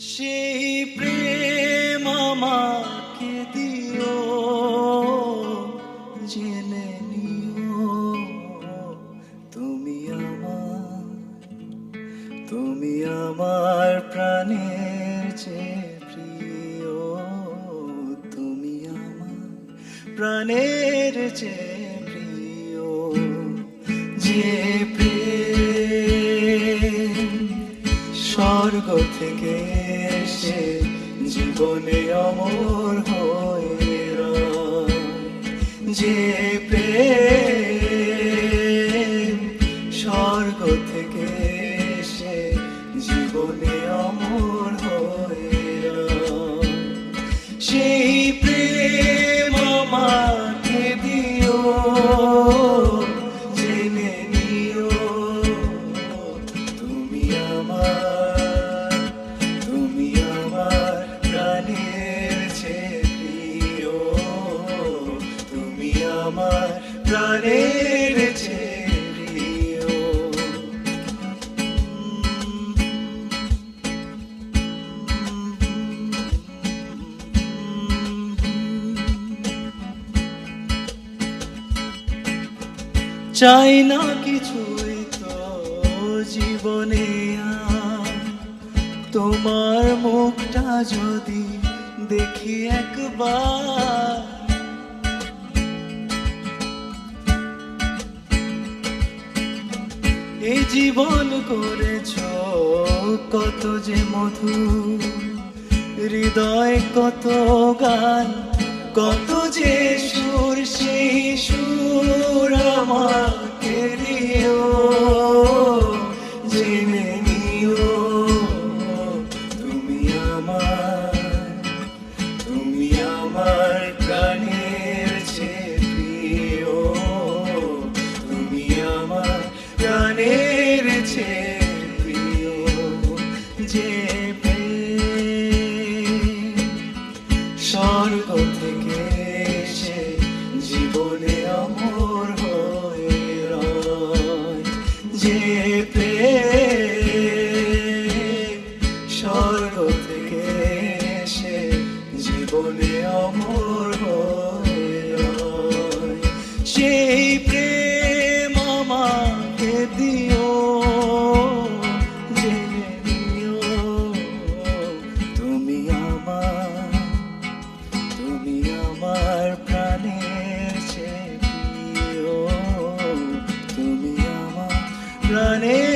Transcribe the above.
সেই প্রেম আমাকে দিও, জেনে নিও। তুমি আমার তুমি আমার প্রাণের যে প্রিয়। তুমি আমার প্রাণের যে প্রিয়। যে স্বর্গ থেকে এসে জীবনে অমর হয়ে প্রাণের চাই না কিছুই তো জীবনে তোমার মুখটা যদি দেখি একবার এই জীবন করেছ, কত যে মধু হৃদয় কত গান, কত যে সুর, সেই সুর আমাকে প্রিয় যে স্বর্গ থেকে সে জীবনে অমর হয়ে যে স্বর্গ থেকে সে জীবনে অমর হয়ে সেই প্রেম আমাকে দিয়ে money.